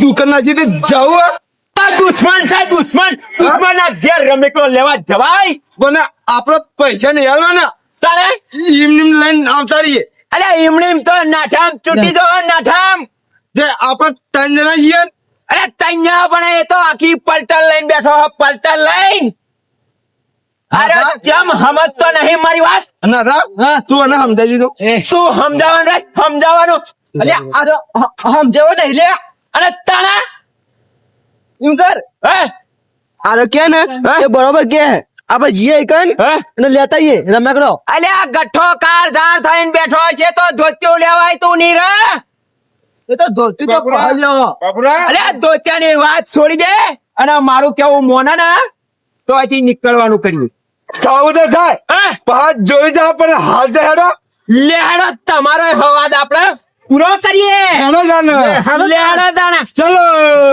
દુકાન નાસી તે જવું દુશ્મન છે દુશ્મન. દુશ્મન ના ઘેર રમેકડો લેવા જવાય. પણ આપડે પૈસા નહીં આલવાના તારે? ઈમ નીમ લઈને આવતા રહીએ. અરે ઈમણીમ તો નાઠામ ચૂંટી દો નાઠામ. જે આપણે ત્રણ જણા છીએ ને, અરે તૈયા પણ એ તો આખી પલટર લઈને બેઠો પલટર લઈને. અરે? જેમ સમજતો નહીં મારી વાત. અને તું એને સમજાવી દીધું શું સમજાવવાનું? સમજાવવાનું. અલ્યા આ તો સમજાવો નહીં લે. અને તને એમ કર. હે? આરો કે ને એ બરોબર કે. આપણે જીએ કન અને લેતા આઈએ રમકડો અલે ગઠ્ઠો કાર ઝાર થઈને બેઠો છે તો ધોત્યો લેવાય તું નહીં રે. એ તો ધોતી તો પહાડ્યો અલે આ વાત છોડી દે અને મારું કેવું મોના ના તો અહીંથી નીકળવાનું કર્યું. થાવું થાય. પાંચ જોઈ જા પણ હાલ હેડો. લેડો તમારો હવાદ આપણે પૂરો કરીએ હેલો જાને. હેલો દાણા ચલો.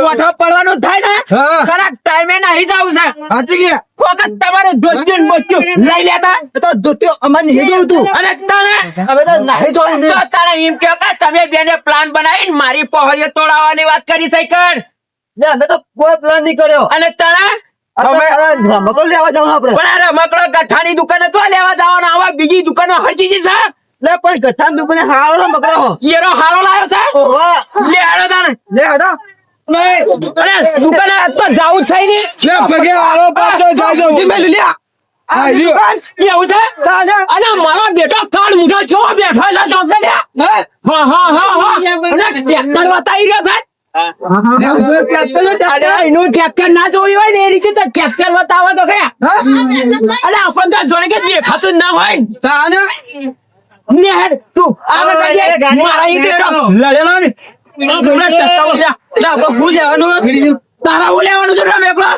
કોઠો પડવાનો થાય ને હા. ટાઈમે નહીં જવું છે. હાચી ગયા કોકત તમારું ધોત્યું ને બોત્યું લઈ લેતા. તો ધોતીઓ અમારે નહીં જોયું તું અને તને હવે તો નહીં જોયું તો તારે એમ કહો કે તમે બેને પ્લાન બનાવીને મારી પહોળીઓ તોડાવવાની વાત કરી છે કર ને અમે તો કોઈ પ્લાન નહીં કર્યો. અને તને રમકડો લેવા જવાનું આપણે. પણ રમકડો ગઠ્ઠાની દુકાને તો લેવા જવાના આવા બીજી દુકાનો હરજી છે. લે પણ ગઠ્ઠાની દુકાને હારો રમકડો હો. ઈયરો હારો લાયો છે? ઓહો. લે હાલો તાને લે હડો અરે દુકાને આજ તો જાવું છે નહીં. લે પગે આલો પાછો જાય જી મેલું લે આ હા, લ્યો. દુકાન એવું છે? મારો બેટો કાળ મુઠો છો બેઠો એટલે તો આપણે લ્યા. હા? હા હા હા અને ટ્રેક્ટર વતાઈ રહ્યો છે? અરે ના જોયું હોય ને એ રીતે તો ટ્રેક્ટર તો કે. અરે આપણને તો જોડે કે દેખાતું ના હોય નેહર તું આગળ વધજે. મારા ઈ બેરો લડેલો ને? હમણાં ટક્કા વળ્યા. લે, શું લેવાનું? તારા હું લેવાનું છે રમેકડો?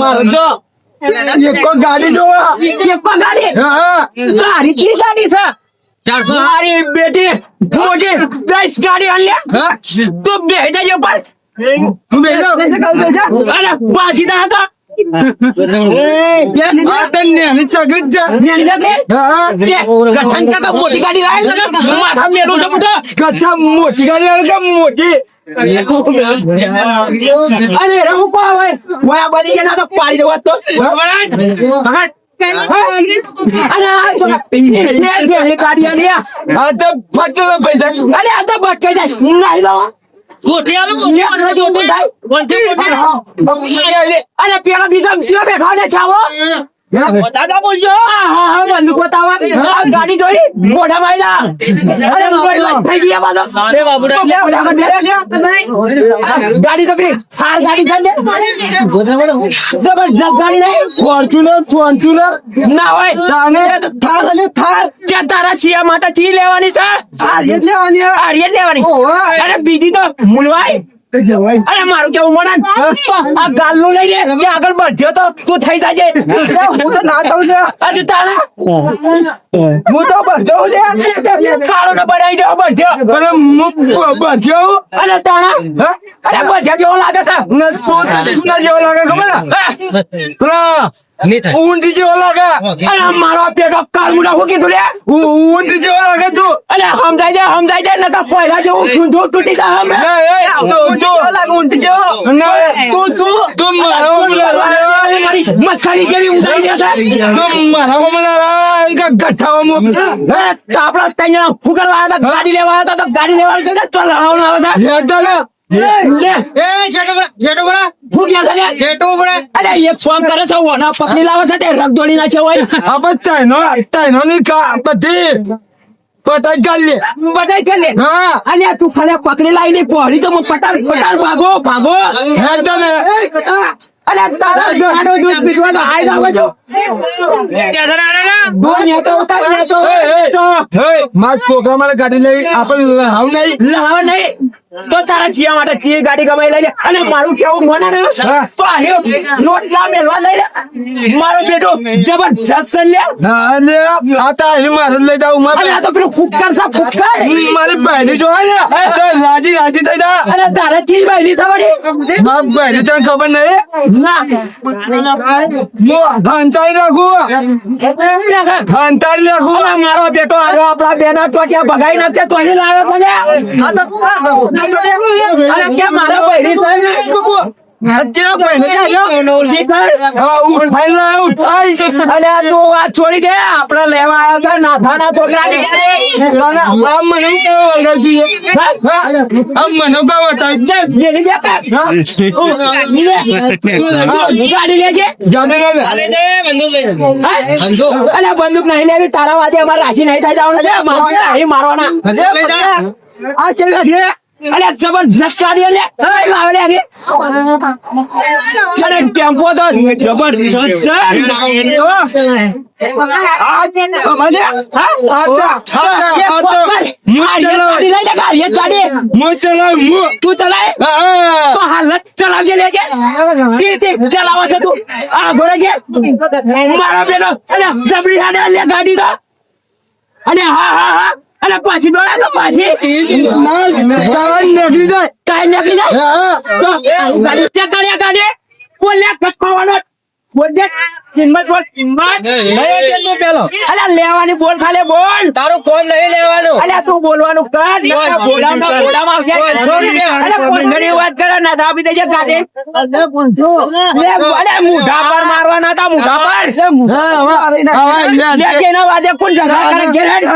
મારે તો એકો ગાડી જોવા. એક ગાડી? હા, હા. કી ગાડી છે? મારી બેટી મોટી દસ ગાડી આલ્યા તું બે જજો પર હું બેસો. બેસે અરે બાજી ના હતા. હા, હા. મોટી ગાડી મોટી અરે રમું કો બની ગયા તો પાડી દેવા તો પકડ. પકડ. અરે આ તો લે છે એ ગાડી આ. આ તો ફટ તો પૈસા અરે આ તો ભટકાઈ જાય હું નાઈ દઉં લે, આ જો ઊભું થાય. અરે પેલા બીજા ચિયો ને છાવો. દાદા બોલજો હા હા હા બંદૂક બતાવા ગાડી જોઈ મોઢા માં જા અરે મોઢ લાગ થઈ ગયા બાદો ગાડી તો પેલી સાર ગાડી જબરજસ્ત ગાડી નહીં ફોર્ચ્યુનર ફોર્ચ્યુનર ના હોય તાને થાર લે થાર ત્યાં તારા છિયા માટે ચી લેવાની છે આ જ લેવાની હે. આર્ય લેવાની. અરે બીજી તો મુલવાય અરે મારું કેવું મોડન આ ગાલનું લઈ લે. કે આગળ બધ્યો તો તું થઈ જાય હું તો ના થઉં છે. અને તારા. હું તો બધ્યો છે ખાડો ને બનાવી દેવો બધ્યો પણ બધ્યો અને તારા અરે બધ્યા જેવો લાગે છે. શું જેવો લાગે ખબર? પેલા ઊંટ જેવો લાગે. અરે મારો પેટો કાળ મુડા હું કીધું લે? ઊંટ જેવો લાગે તું. અરે સમજાઈ જાય સમજાઈ જાય નકર કોયલા જેવું ચૂંટો તૂટી જાય અમે ના, એ, તું જેવો લાગે ઊંટ જેવો તું તું તું મારા મસ્કરી જેવી ઊંધાઈ જશે તું મારા હમણાં કે ગઠ્ઠાઓમાં અરે આપડા તૈયાર ફુકરવા આવ્યા હતા ગાડી લેવા આવ્યા તો ગાડી લેવા લે. લે એ બડા બડા ફૂટ્યા છે લે જેટો બડા અરે એક ફોન કરે છે ઓના પકડી લાવે છે તે રગ દોડી નાખે હોય તાઈનો ની કા બધી. પતાઈ કાઢ લે. બધાય છે ને હા. અને તું ખાલી પકડી લાવીને પહોળી તો પટાર પટાર ભાગો ભાગો. હેઠો લે અરે તારા ગાડો દૂધ પીવા તો હાય જાવ જો બોલ ને તો ઉતાર ને તો તો હે મારા છોકરા મારે ગાડી લેવી આપણે લાવ નહીં. લાવ નહીં. તો તારા જીયા માટે ચી ગાડી કમાઈ લઈ લે. અને મારું કેવું મને રહ્યું તો નોટ ના મેલવા લઈ લે. મારો બેટો જબરજસ્ત લે અને આ તા હે મારે લઈ જાઉં અને આ તો પેલું ફુક્કર સા ફુક્કર મારી બહેની જો ને રાજી રાજી થઈ જા. અને તારે ચી બહેની થવાની માર બહેની તને ખબર નહીં ના. હું. હંતાઈ રાખું હંતાઈ રાખું મારો બેટો આવ્યો આપણા બેના ટોટિયા ભગાઈ નથી તો અહીં લાવ્યો છે આ તો આ તો- આ તો લે. અરે કે મારા વાત છોડી લેવા આવ્યા નાથાના બંદૂક. નહીં લેવી. તારા વાજે અમારે રાશી નહીં થાય જવાનું. છે મારવાના. આ છે. અલે જબરજસ્ત ગાડી લે કઈ લાવે લે? અરે ટેમ્પો તો જબરજસ્ત છે મારો બેટો અને જબરી હાડે ગાડી તો. અને હા હા હા. અને પાછી દોડા તો પાછી. તારા નીકળી જાય કાઈ નીકળી જાય ચેક કર્યા ગાડી બોલ લે કટકાવાનો બોલ કિંમત બોલ કિંમત. લેવાની બોલ ખાલી બોલ. તારું ફોન નહીં લેવાનું. અલ્યા તું બોલવાનું કર. બોલામાં બોલામાં આવશે ના આપી દેજે ગાડી લે અલ્યા મુઢા પર મારવાના હતા મુઢા પર હા હવે લે કેના વાજે કોણ જગા કરે ઘેર હેડ.